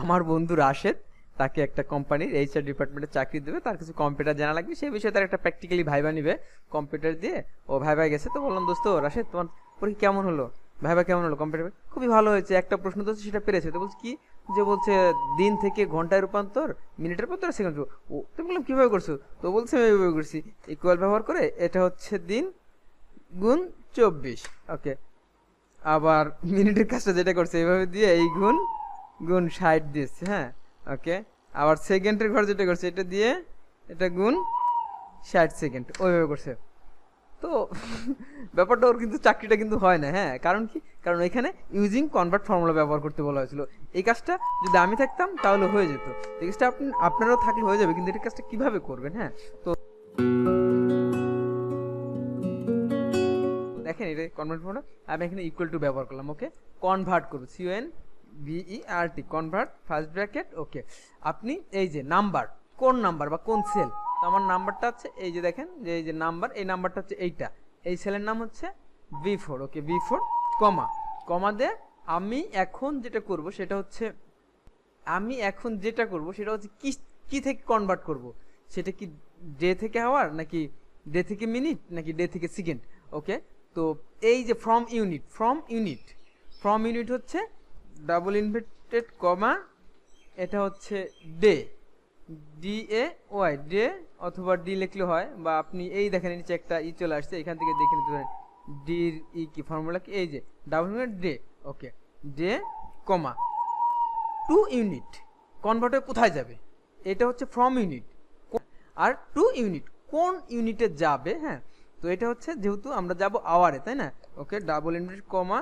আমার বন্ধু রাশেদ, তাকে একটা কোম্পানির এইচআর ডিপার্টমেন্টে চাকরি দেবে, তার কিছু কম্পিউটার জানা লাগবে সেই বিষয়ে তার একটা প্র্যাকটিক্যালি ভাইবা নিবে কম্পিউটার দিয়ে। ও ভাইবা গেছে, তো বললাম, দোস্ত, রাশেদ, তোমার পরীক্ষা কেমন হলো? ভাইবা কেমন হলো কম্পিউটার খুবই ভালো হয়েছে, একটা প্রশ্ন তো সেটা পেরেছে। তো বলছি, কি? যে বলছে, দিন থেকে ঘন্টায় রূপান্তর, মিনিটের পর সেকেন্ড ও তুমি বললাম, কীভাবে করছ? তো বলছে, আমি এইভাবে করছি ইকুয়াল ব্যবহার করে এটা হচ্ছে দিন গুণ চব্বিশ। ওকে আবার মিনিটের কাজটা যেটা করছে এইভাবে দিয়ে এই গুণ গুণ ষাট দিয়েছে হ্যাঁ? ওকে আবার সেকেন্ডের ঘর যেটা করছে, এটা দিয়ে এটা গুণ ষাট সেকেন্ড ওইভাবে করছে। তো ব্যাপারটা ওর কিন্তু চাকরিটা কিন্তু হয় না হ্যাঁ? কারণ কি? কারণ এখানে ইউজিং কনভার্ট ফর্মুলা ব্যবহার করতে বলা হয়েছিল। এই কাজটা যদি আমি থাকতাম, তাহলে হয়ে যেত। এই কাজটা আপনি, আপনারাও থাকলে হয়ে যাবে, কিন্তু এই কাজটা কীভাবে করবেন হ্যাঁ? তো দেখেন, এটা কনভার্ট ফর্মুলা আমি এখানে ইকুয়াল টু ব্যবহার করলাম ওকে কনভার্ট করব C O N V E R T convert first bracket okay আপনি এই যে নাম্বার কোন নাম্বার বা কোন সেল তো আমার নাম্বারটা হচ্ছে এই যে দেখেন, যে এই যে নাম্বার এই নাম্বারটা হচ্ছে এইটা। এই সেলের নাম হচ্ছে B four okay B four comma comma দিয়ে আমি এখন যেটা করব, সেটা হচ্ছে, আমি এখন যেটা করব, সেটা হচ্ছে কি কি থেকে কনভার্ট করব? সেটা কি ডে থেকে আওয়ার নাকি ডে থেকে মিনিট নাকি ডে থেকে সেকেন্ড ওকে তো এই যে from unit from unit from unit হচ্ছে ডাবল ইনভার্টেড কমা এটা হচ্ছে day D A Y day অথবা ডি লিখলে হয়, বা আপনি এই দেখেন নিচে একটা ই চলে আসছে, এখান থেকে দেখে নিতে পারেন। ডির ই কি? ফর্মুলা কি? এই যে double day okay day comma to unit converter কোথায় যাবে? এটা হচ্ছে ফ্রম ইউনিট আর টু ইউনিট কোন ইউনিটে যাবে? হ্যাঁ তো এটা হচ্ছে যেহেতু আমরা যাব আওয়ারে তাই না? ওকে ডাবল ইউনিট কমা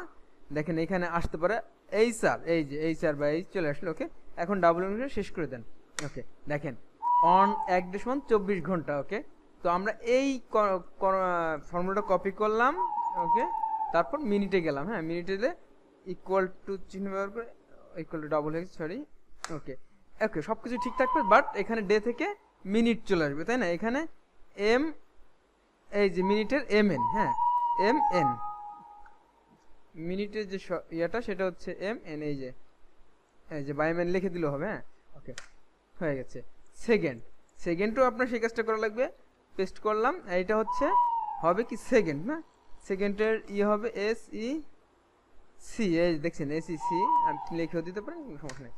দেখেন এখানে আসতে পারে এই স্যার, এই যে, এই স্যার বা এই চলে আসলো ওকে এখন ডাবল ইউনিট শেষ করে দেন ওকে দেখেন অন এক দেশ দশমান চব্বিশ ঘণ্টা ওকে তো আমরা এই ফর্মুলাটা কপি করলাম ওকে তারপর মিনিটে গেলাম হ্যাঁ? মিনিটে ইকুয়াল টু চিহ্ন ব্যবহার করে equal to double X sorry okay okay সব কিছু ঠিক থাকবে বাট এখানে ডে থেকে মিনিট চলে আসবে, তাই না? এখানে এম এই যে মিনিটের এম এন হ্যাঁ? এম এন মিনিটের যে ইয়েটা সেটা হচ্ছে এম এন এই যে এই যে বাই বাইম্যান লিখে দিলেও হবে হ্যাঁ? ওকে হয়ে গেছে। সেকেন্ড সেকেন্ডও আপনার সেই কাজটা করা লাগবে। পেস্ট করলাম, এইটা হচ্ছে, হবে কি সেকেন্ড না? সেকেন্ডের ইয়ে হবে এস ই সি এই দেখছেন এস ই সি আপনি লিখেও দিতে পারেন সমস্যা নেই।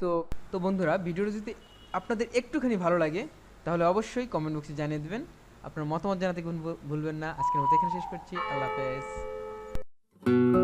তো তো বন্ধুরা, ভিডিওটা যদি আপনাদের একটুখানি ভালো লাগে, তাহলে অবশ্যই কমেন্ট বক্সে জানিয়ে দেবেন। আপনার মতামত জানাতে ভুল- ভুলবেন না। আজকের মতো এখানে শেষ করছি। আল্লাহ হাফেজ। Thank you.